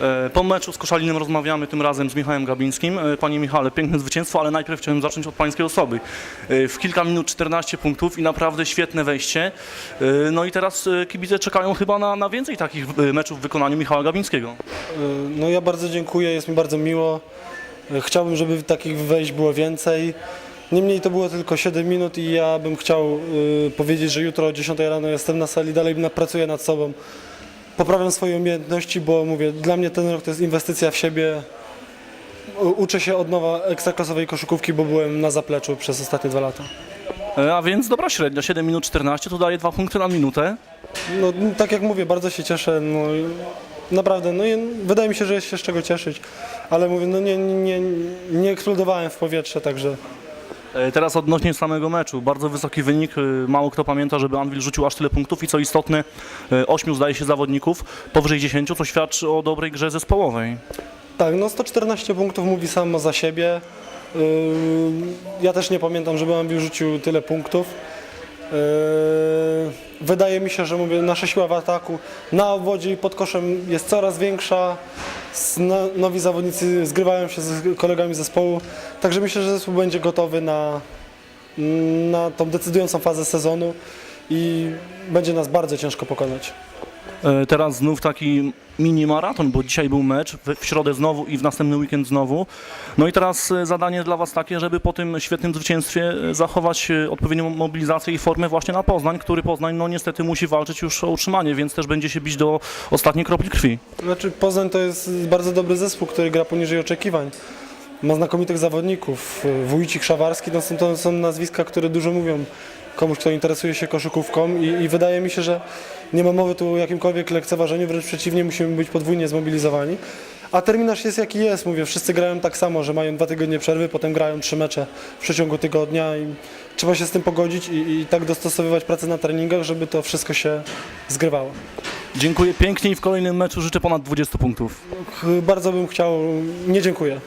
E, Po meczu z Koszalinem rozmawiamy tym razem z Michałem Gabińskim. E, Panie Michale, piękne zwycięstwo, ale najpierw chciałem zacząć od pańskiej osoby. E, W kilka minut 14 punktów i naprawdę świetne wejście. No i teraz kibice czekają chyba na, na więcej takich meczów w wykonaniu Michała Gabińskiego. No ja bardzo dziękuję, jest mi bardzo miło. Chciałbym, żeby takich wejść było więcej. Niemniej to było tylko 7 minut i ja bym chciał powiedzieć, że jutro o 10 rano jestem na sali, dalej pracuję nad sobą. Poprawiam swoje umiejętności, bo mówię, dla mnie ten rok to jest inwestycja w siebie. Uczę się od nowa ekstraklasowej koszykówki, bo byłem na zapleczu przez ostatnie dwa lata. E, A więc dobra średnia, 7 minut 14 to daje 2 punkty na minutę. No, tak jak mówię, bardzo się cieszę. No, naprawdę, no wydaje mi się, że jest się z czego cieszyć, ale mówię, no nie, nie, nie eksplodowałem w powietrze, także Teraz odnośnie samego meczu. Bardzo wysoki wynik. e, Mało kto pamięta, żeby Anwil rzucił aż tyle punktów i co istotne, 8 zdaje się zawodników powyżej 10, co świadczy o dobrej grze zespołowej. tak, no 114 punktów mówi samo za siebie. Ja też nie pamiętam, żeby Ambił rzucił tyle punktów. Wydaje mi się, że mówię, nasza siła w ataku na obwodzie i pod koszem jest coraz większa. No- Nowi zawodnicy zgrywają się z kolegami zespołu, także myślę, że zespół będzie gotowy na, na tą decydującą fazę sezonu i będzie nas bardzo ciężko pokonać. E, Teraz znów taki mini maraton, bo dzisiaj był mecz, w, środę znowu i w następny weekend znowu. No i teraz e, zadanie dla Was takie, żeby po tym świetnym zwycięstwie e, zachować odpowiednią mobilizację i formę właśnie na Poznań, który Poznań no niestety musi walczyć już o utrzymanie, więc też będzie się bić do ostatniej kropli krwi. Znaczy Poznań to jest bardzo dobry zespół, który gra poniżej oczekiwań. Ma znakomitych zawodników. Wójcik, Szawarski to są, to są nazwiska, które dużo mówią komuś, kto interesuje się koszykówką i, i wydaje mi się, że nie ma mowy tu o jakimkolwiek lekceważeniu, wręcz przeciwnie, musimy być podwójnie zmobilizowani. A terminarz jest jaki jest, mówię, wszyscy grają tak samo, że mają dwa tygodnie przerwy, potem grają trzy mecze w przeciągu tygodnia i trzeba się z tym pogodzić i, i tak dostosowywać pracę na treningach, żeby to wszystko się zgrywało. Dziękuję pięknie i w kolejnym meczu życzę ponad 20 punktów. Bardzo bym chciał, nie dziękuję.